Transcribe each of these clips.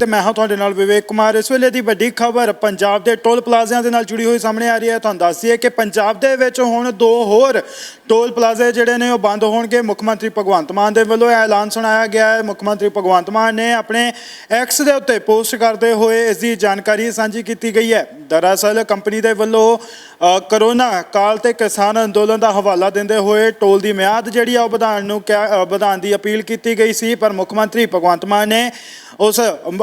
ਤੇ ਮੈਂ ਹਾਂ ਤੁਹਾਡੇ ਨਾਲ ਵਿਵੇਕ ਕੁਮਾਰ। ਇਸ ਵੇਲੇ ਦੀ ਵੱਡੀ ਖਬਰ ਪੰਜਾਬ ਦੇ ਟੋਲ ਪਲਾਜ਼ਿਆਂ ਦੇ ਨਾਲ ਜੁੜੀ ਹੋਈ ਸਾਹਮਣੇ ਆ ਰਹੀ ਹੈ। ਤੁਹਾਨੂੰ ਦੱਸਦੀ ਹੈ ਕਿ ਪੰਜਾਬ ਦੇ ਵਿੱਚ ਹੁਣ ਦੋ ਹੋਰ ਟੋਲ ਪਲਾਜ਼ੇ ਜਿਹੜੇ ਨੇ ਉਹ ਬੰਦ ਹੋਣਗੇ। ਮੁੱਖ ਮੰਤਰੀ ਭਗਵੰਤ ਮਾਨ ਦੇ ਵੱਲੋਂ ਇਹ ਐਲਾਨ ਸੁਣਾਇਆ ਗਿਆ ਹੈ। ਮੁੱਖ ਮੰਤਰੀ ਭਗਵੰਤ ਮਾਨ ਨੇ ਆਪਣੇ ਐਕਸ ਦੇ ਉੱਤੇ ਪੋਸਟ ਕਰਦੇ ਹੋਏ ਇਸ ਦੀ ਜਾਣਕਾਰੀ ਸਾਂਝੀ ਕੀਤੀ ਗਈ ਹੈ। ਦਰਅਸਲ ਕੰਪਨੀ ਦੇ ਵੱਲੋਂ ਕਰੋਨਾ ਕਾਲ ਤੇ ਕਿਸਾਨ ਅੰਦੋਲਨ ਦਾ ਹਵਾਲਾ ਦਿੰਦੇ ਹੋਏ ਟੋਲ ਦੀ ਮਿਆਦ ਜਿਹੜੀ ਆ ਉਹ ਵਧਾਉਣ ਨੂੰ ਕਿਹਾ- ਵਧਾਉਣ ਦੀ ਅਪੀਲ ਕੀਤੀ ਗਈ ਸੀ। ਪਰ ਮੁੱਖ ਮੰਤਰੀ ਭਗਵੰਤ ਮਾਨ ਨੇ ਉਸ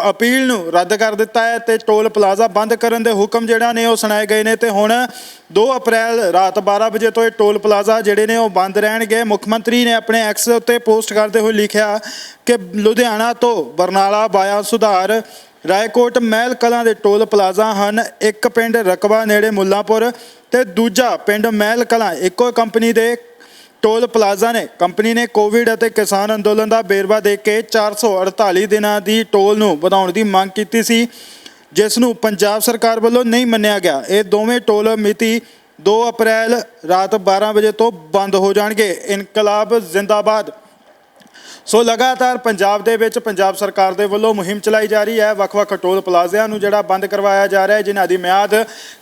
ਅਪੀਲ ਨੂੰ ਰੱਦ ਕਰ ਦਿੱਤਾ ਹੈ ਤੇ ਟੋਲ ਪਲਾਜ਼ਾ ਬੰਦ ਕਰਨ ਦੇ ਹੁਕਮ ਜਿਹੜਾ ਨੇ ਉਹ ਸੁਣਾਏ ਗਏ ਨੇ ਤੇ ਹੁਣ 2 ਅਪ੍ਰੈਲ ਰਾਤ 12 ਵਜੇ ਤੋਂ ਇਹ ਟੋਲ ਪਲਾਜ਼ਾ ਜਿਹੜੇ ਨੇ ਉਹ ਬੰਦ ਰਹਿਣਗੇ। ਮੁੱਖ ਮੰਤਰੀ ਨੇ ਆਪਣੇ ਐਕਸ ਉੱਤੇ ਪੋਸਟ ਕਰਦੇ ਹੋਏ ਲਿਖਿਆ ਕਿ ਲੁਧਿਆਣਾ ਤੋਂ ਬਰਨਾਲਾ ਬਾਇਆ ਸੁਧਾਰ, ਰਾਏਕੋਟ ਮਹਿਲ ਕਲਾਂ ਦੇ ਟੋਲ ਪਲਾਜ਼ਾ ਹਨ, ਇੱਕ ਪਿੰਡ ਰਕਬਾ ਨੇੜੇ ਮੁੱਲਾਪੁਰ ਤੇ ਦੂਜਾ ਪਿੰਡ ਮਹਿਲ ਕਲਾਂ, ਇੱਕੋ ਕੰਪਨੀ ਦੇ ਟੋਲ ਪਲਾਜ਼ਾ ਨੇ ਕੰਪਨੀ ਨੇ ਕੋਵਿਡ ਅਤੇ ਕਿਸਾਨ ਅੰਦੋਲਨ ਦਾ ਬੇਰਵਾ ਦੇ ਕੇ 448 ਦਿਨਾਂ ਦੀ ਟੋਲ ਨੂੰ ਵਧਾਉਣ ਦੀ ਮੰਗ ਕੀਤੀ ਸੀ, ਜਿਸ ਨੂੰ ਪੰਜਾਬ ਸਰਕਾਰ ਵੱਲੋਂ ਨਹੀਂ ਮੰਨਿਆ ਗਿਆ। ਇਹ ਦੋਵੇਂ ਟੋਲ ਮਿਤੀ 2 ਅਪ੍ਰੈਲ ਰਾਤ 12 ਵਜੇ ਤੋਂ ਬੰਦ ਹੋ ਜਾਣਗੇ। ਇਨਕਲਾਬ ਜ਼ਿੰਦਾਬਾਦ ਸੋ ਲਗਾਤਾਰ ਪੰਜਾਬ ਦੇ ਵਿੱਚ ਪੰਜਾਬ ਸਰਕਾਰ ਦੇ ਵੱਲੋਂ ਮੁਹਿੰਮ ਚਲਾਈ ਜਾ ਰਹੀ ਹੈ। ਵੱਖ-ਵੱਖ ਟੋਲ ਪਲਾਜ਼ਿਆਂ ਨੂੰ ਜਿਹੜਾ ਬੰਦ ਕਰਵਾਇਆ ਜਾ ਰਿਹਾ ਹੈ, ਜਿਨ੍ਹਾਂ ਦੀ ਮਿਆਦ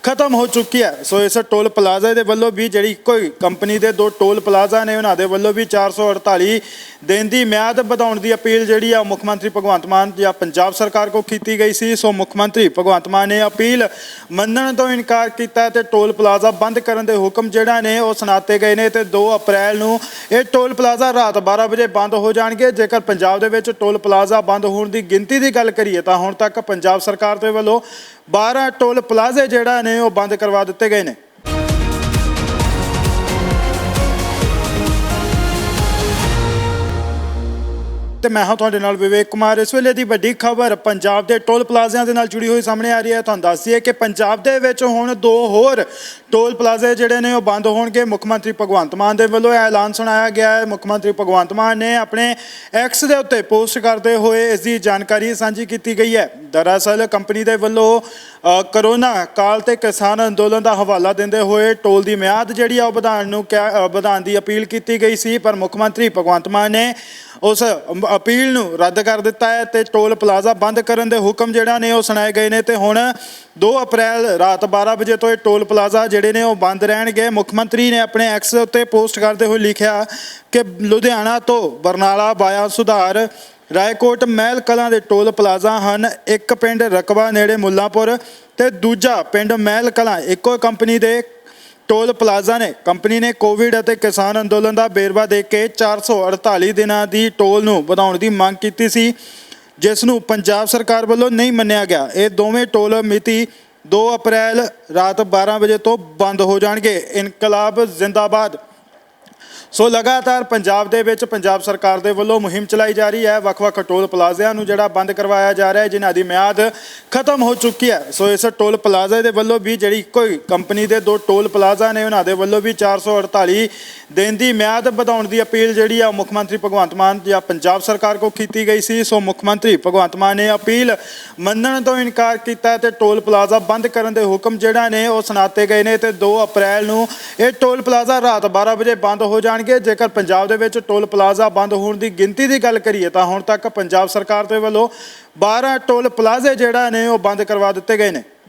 ਖਤਮ ਹੋ ਚੁੱਕੀ ਹੈ। ਸੋ ਇਸ ਟੋਲ ਪਲਾਜ਼ੇ ਦੇ ਵੱਲੋਂ ਵੀ ਜਿਹੜੀ ਕੋਈ ਕੰਪਨੀ ਦੇ ਦੋ ਟੋਲ ਪਲਾਜ਼ਾ ਨੇ, ਉਹਨਾਂ ਦੇ ਵੱਲੋਂ ਵੀ 448 ਦਿਨ ਦੀ ਮਿਆਦ ਵਧਾਉਣ ਦੀ ਅਪੀਲ ਜਿਹੜੀ ਆ ਮੁੱਖ ਮੰਤਰੀ ਭਗਵੰਤ ਮਾਨ ਜਾਂ ਪੰਜਾਬ ਸਰਕਾਰ ਕੋ ਕੀਤੀ ਗਈ ਸੀ। ਸੋ ਮੁੱਖ ਮੰਤਰੀ ਭਗਵੰਤ ਮਾਨ ਨੇ ਅਪੀਲ ਮੰਨਣ ਤੋਂ ਇਨਕਾਰ ਕੀਤਾ ਤੇ ਟੋਲ ਪਲਾਜ਼ਾ ਬੰਦ ਕਰਨ ਦੇ ਹੁਕਮ ਜਿਹੜਾ ਨੇ, ਉਹ ਸੁਣਾਤੇ ਗਏ ਨੇ ਤੇ 2 ਅਪ੍ਰੈਲ ਨੂੰ ਇਹ ਟੋਲ ਪਲਾਜ਼ਾ ਰਾਤ 12 ਵਜੇ ਬੰਦ ਹੋ ਜਾਣ ਜਾਣਗੇ। ਜੇਕਰ ਪੰਜਾਬ ਦੇ ਵਿੱਚ ਟੋਲ ਪਲਾਜ਼ਾ ਬੰਦ ਹੋਣ ਦੀ ਗਿਣਤੀ ਦੀ ਗੱਲ ਕਰੀਏ ਤਾਂ ਹੁਣ ਤੱਕ ਪੰਜਾਬ ਸਰਕਾਰ ਦੇ ਵੱਲੋਂ 12 ਟੋਲ ਪਲਾਜ਼ੇ ਜਿਹੜਾ ਨੇ ਉਹ ਬੰਦ ਕਰਵਾ ਦਿੱਤੇ ਗਏ ਨੇ। ਤੇ ਮੈਂ ਹਾਂ ਤੁਹਾਡੇ ਨਾਲ ਵਿਵੇਕ ਕੁਮਾਰ। ਇਸ ਵੇਲੇ ਦੀ ਵੱਡੀ ਖਬਰ ਪੰਜਾਬ ਦੇ ਟੋਲ ਪਲਾਜ਼ਿਆਂ ਦੇ ਨਾਲ ਜੁੜੀ ਹੋਈ ਸਾਹਮਣੇ ਆ ਰਹੀ ਹੈ। ਤੁਹਾਨੂੰ ਦੱਸ ਦਈਏ ਕਿ ਪੰਜਾਬ ਦੇ ਵਿੱਚ ਹੁਣ ਦੋ ਹੋਰ ਟੋਲ ਪਲਾਜ਼ੇ ਜਿਹੜੇ ਨੇ ਉਹ ਬੰਦ ਹੋਣਗੇ। ਮੁੱਖ ਮੰਤਰੀ ਭਗਵੰਤ ਮਾਨ ਦੇ ਵੱਲੋਂ ਇਹ ਐਲਾਨ ਸੁਣਾਇਆ ਗਿਆ ਹੈ। ਮੁੱਖ ਮੰਤਰੀ ਭਗਵੰਤ ਮਾਨ ਨੇ ਆਪਣੇ ਐਕਸ ਦੇ ਉੱਤੇ ਪੋਸਟ ਕਰਦੇ ਹੋਏ ਇਸ ਦੀ ਜਾਣਕਾਰੀ ਸਾਂਝੀ ਕੀਤੀ ਗਈ ਹੈ। ਦਰਅਸਲ ਕੰਪਨੀ ਦੇ ਵੱਲੋਂ ਕਰੋਨਾ ਕਾਲ ਤੇ ਕਿਸਾਨ ਅੰਦੋਲਨ ਦਾ ਹਵਾਲਾ ਦਿੰਦੇ ਹੋਏ ਟੋਲ ਦੀ ਮਿਆਦ ਜਿਹੜੀ ਆ ਉਹ ਵਧਾਉਣ ਨੂੰ ਕਿਹਾ- ਵਧਾਉਣ ਦੀ ਅਪੀਲ ਕੀਤੀ ਗਈ ਸੀ। ਪਰ ਮੁੱਖ ਮੰਤਰੀ ਭਗਵੰਤ ਮਾਨ ਨੇ ਉਸ ਅਪੀਲ ਨੂੰ ਰੱਦ ਕਰ ਦਿੱਤਾ ਹੈ ਤੇ ਟੋਲ ਪਲਾਜ਼ਾ ਬੰਦ ਕਰਨ ਦੇ ਹੁਕਮ ਜਿਹੜਾ ਨੇ ਉਹ ਸੁਣਾਏ ਗਏ ਨੇ ਤੇ ਹੁਣ 2 ਅਪ੍ਰੈਲ ਰਾਤ 12 ਵਜੇ ਤੋਂ ਇਹ ਟੋਲ ਪਲਾਜ਼ਾ ਜਿਹੜੇ ਨੇ ਉਹ ਬੰਦ ਰਹਿਣਗੇ। ਮੁੱਖ ਮੰਤਰੀ ਨੇ ਆਪਣੇ ਐਕਸ ਉੱਤੇ ਪੋਸਟ ਕਰਦੇ ਹੋਏ ਲਿਖਿਆ ਕਿ ਲੁਧਿਆਣਾ ਤੋਂ ਬਰਨਾਲਾ ਬਾਇਆ ਸੁਧਾਰ, ਰਾਏਕੋਟ ਮਹਿਲ ਕਲਾਂ ਦੇ ਟੋਲ ਪਲਾਜ਼ਾ ਹਨ, ਇੱਕ ਪਿੰਡ ਰਕਬਾ ਨੇੜੇ ਮੁੱਲਾਪੁਰ ਤੇ ਦੂਜਾ ਪਿੰਡ ਮਹਿਲ ਕਲਾਂ। ਇੱਕੋ ਕੰਪਨੀ ਦੇ ਟੋਲ ਪਲਾਜ਼ਾ ਨੇ ਕੰਪਨੀ ਨੇ ਕੋਵਿਡ ਅਤੇ ਕਿਸਾਨ ਅੰਦੋਲਨ ਦਾ ਬੇਰਵਾ ਦੇ ਕੇ 448 ਦਿਨਾਂ ਦੀ ਟੋਲ ਨੂੰ ਵਧਾਉਣ ਦੀ ਮੰਗ ਕੀਤੀ ਸੀ, ਜਿਸ ਨੂੰ ਪੰਜਾਬ ਸਰਕਾਰ ਵੱਲੋਂ ਨਹੀਂ ਮੰਨਿਆ ਗਿਆ। ਇਹ ਦੋਵੇਂ ਟੋਲ ਮਿਤੀ 2 ਅਪ੍ਰੈਲ ਰਾਤ 12 ਵਜੇ ਤੋਂ ਬੰਦ ਹੋ ਜਾਣਗੇ। ਇਨਕਲਾਬ ਜ਼ਿੰਦਾਬਾਦ ਸੋ ਲਗਾਤਾਰ ਪੰਜਾਬ ਦੇ ਵਿੱਚ ਪੰਜਾਬ ਸਰਕਾਰ ਦੇ ਵੱਲੋਂ ਮੁਹਿੰਮ ਚਲਾਈ ਜਾ ਰਹੀ ਹੈ। ਵੱਖ-ਵੱਖ ਟੋਲ ਪਲਾਜ਼ਿਆਂ ਨੂੰ ਜਿਹੜਾ ਬੰਦ ਕਰਵਾਇਆ ਜਾ ਰਿਹਾ ਹੈ, ਜਿਨ੍ਹਾਂ ਦੀ ਮਿਆਦ ਖਤਮ ਹੋ ਚੁੱਕੀ ਹੈ। ਸੋ ਇਸ ਟੋਲ ਪਲਾਜ਼ੇ ਦੇ ਵੱਲੋਂ ਵੀ ਜਿਹੜੀ ਕੋਈ ਕੰਪਨੀ ਦੇ ਦੋ ਟੋਲ ਪਲਾਜ਼ਾ ਨੇ, ਉਹਨਾਂ ਦੇ ਵੱਲੋਂ ਵੀ 448 ਦਿਨ ਦੀ ਮਿਆਦ ਵਧਾਉਣ ਦੀ ਅਪੀਲ ਜਿਹੜੀ ਆ ਮੁੱਖ ਮੰਤਰੀ ਭਗਵੰਤ ਮਾਨ ਜਾਂ ਪੰਜਾਬ ਸਰਕਾਰ ਕੋ ਕੀਤੀ ਗਈ ਸੀ। ਸੋ ਮੁੱਖ ਮੰਤਰੀ ਭਗਵੰਤ ਮਾਨ ਨੇ ਅਪੀਲ ਮੰਨਣ ਤੋਂ ਇਨਕਾਰ ਕੀਤਾ ਤੇ ਟੋਲ ਪਲਾਜ਼ਾ ਬੰਦ ਕਰਨ ਦੇ ਹੁਕਮ ਜਿਹੜਾ ਨੇ, ਉਹ ਸੁਣਾਤੇ ਗਏ ਨੇ ਤੇ 2 ਅਪ੍ਰੈਲ ਨੂੰ ਇਹ ਟੋਲ ਪਲਾਜ਼ਾ ਰਾਤ 12 ਵਜੇ ਬੰਦ ਹੋ ਜਾਣ ਜਾਣਗੇ। ਜੇਕਰ ਪੰਜਾਬ ਦੇ ਵਿੱਚ ਟੋਲ ਪਲਾਜ਼ਾ ਬੰਦ ਹੋਣ ਦੀ ਗਿਣਤੀ ਦੀ ਗੱਲ ਕਰੀਏ ਤਾਂ ਹੁਣ ਤੱਕ ਪੰਜਾਬ ਸਰਕਾਰ ਦੇ ਵੱਲੋਂ 12 ਟੋਲ ਪਲਾਜ਼ੇ ਜਿਹੜਾ ਨੇ ਉਹ ਬੰਦ ਕਰਵਾ ਦਿੱਤੇ ਗਏ ਨੇ।